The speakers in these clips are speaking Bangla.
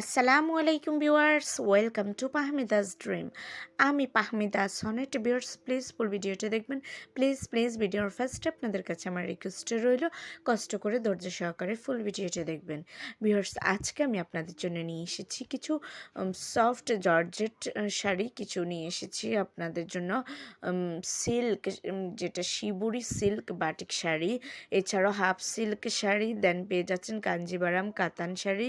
আসসালামু আলাইকুম viewers, welcome to Pahmida's dream. আমি Pahmida Sonet. Viewers please full ভিডিওটা দেখবেন। প্লিজ প্লিজ ভিডিওর ফার্স্ট আপনাদের কাছে আমার রিকোয়েস্ট রইল, কষ্ট করে ধৈর্য সহকারে ফুল ভিডিওটা দেখবেন। ভিউয়ার্স, আজকে আমি আপনাদের জন্য নিয়ে এসেছি কিছু সফট জর্জেট শাড়ি। কিছু নিয়ে এসেছি আপনাদের জন্য সিল্ক যেটা শিবুরি সিল্ক বাটিক শাড়ি। এছাড়াও হাফ সিল্ক শাড়ি দেন পেয়ে যাচ্ছেন কাঞ্জিবারাম কাতান শাড়ি।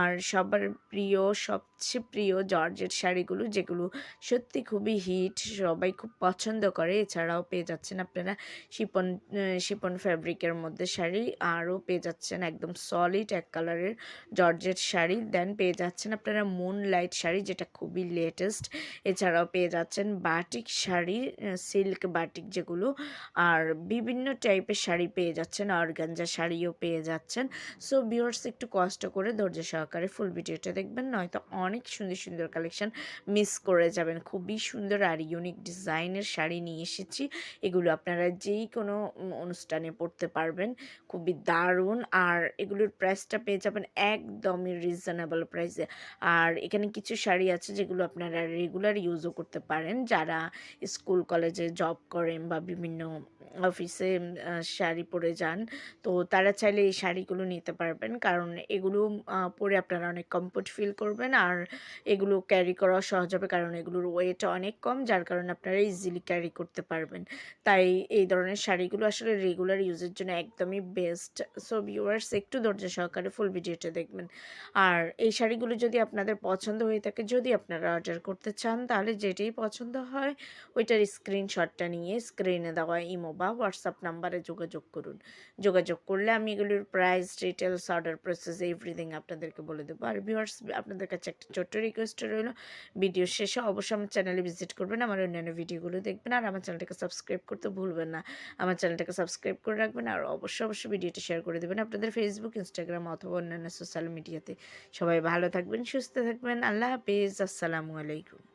আর সবার প্রিয়, সবচেয়ে প্রিয় জর্জেট শাড়িগুলো, যেগুলো সত্যি খুবই হিট, সবাই খুব পছন্দ করে। এছাড়াও পেয়ে যাচ্ছেন আপনারা শিপন শিপন ফ্যাব্রিকের মধ্যে শাড়ি, আরও পেয়ে যাচ্ছেন একদম সলিড এক কালারের জর্জেট শাড়ি। দেন পেয়ে যাচ্ছেন আপনারা মুন লাইট শাড়ি, যেটা খুবই লেটেস্ট এছাড়াও পেয়ে যাচ্ছেন বাটিক শাড়ি সিল্ক বাটিক যেগুলো। আর বিভিন্ন টাইপের শাড়ি পেয়ে যাচ্ছেন, অর্গানজা শাড়িও পেয়ে যাচ্ছেন। সো বিয়ার্স একটু কষ্ট করে ধৈর্য সহকারে ফুল ভিডিওটা দেখবেন, নয়তো অনেক সুন্দর সুন্দর কালেকশন মিস করে যাবেন। খুবই সুন্দর আর ইউনিক ডিজাইনের শাড়ি নিয়ে এসেছি। এগুলো আপনারা যেই কোনো অনুষ্ঠানে পড়তে পারবেন। খুবই দারুণ আর এগুলোর প্রাইসটা পেয়ে যাবেন একদমই রিজনেবল প্রাইসে আর এখানে কিছু শাড়ি আছে যেগুলো আপনারা রেগুলার ইউজও করতে পারেন। যারা স্কুল কলেজে জব করেন বা বিভিন্ন অফিসে শাড়ি পরে যান, তো তারা চাইলে এই শাড়িগুলো নিতে পারবেন। কারণ এগুলো পরে আপনারা অনেক কমফোর্ট ফিল করবেন আর এগুলো ক্যারি করা সহজ হবে কারণ এগুলোর ওয়েট অনেক কম, যার কারণে আপনারা ইজিলি ক্যারি করতে পারবেন। তাই এই ধরনের শাড়িগুলো আসলে রেগুলার ইউজের জন্য একদমই বেস্ট সো ভিউয়ার্স একটু ধৈর্য সহকারে ফুল ভিডিওটা দেখবেন। আর এই শাড়িগুলো যদি আপনাদের পছন্দ হয়ে থাকে, যদি আপনারা অর্ডার করতে চান, তাহলে যেটাই পছন্দ হয়, ওইটার স্ক্রিনশটটা নিয়ে স্ক্রিনে দেওয়া ইমো বা হোয়াটসঅ্যাপ নাম্বারে যোগাযোগ করুন। যোগাযোগ করলে আমি এগুলোর price details order process everything আপনাদেরকে বলে দেবো। আর ভিউয়ার্স আপনাদের কাছে একটা ছোট্ট রিকোয়েস্ট রইল। ভিডিও শেষে অবশ্যই আমার চ্যানেলে ভিজিট করবেন, আমার অন্যান্য ভিডিওগুলো দেখবেন, আর আমার চ্যানেলটাকে সাবস্ক্রাইব করতে ভুলবেন না। আমার চ্যানেলটাকে সাবস্ক্রাইব করে রাখবেন, আর অবশ্যই অবশ্যই ভিডিওটি শেয়ার করে দেবেন আপনাদের ফেসবুক ইনস্টাগ্রাম অথবা অন্যান্য সোশ্যাল মিডিয়াতে সবাই ভালো থাকবেন, সুস্থ থাকবেন, আল্লাহ হাফিজ, আসসালামু আলাইকুম।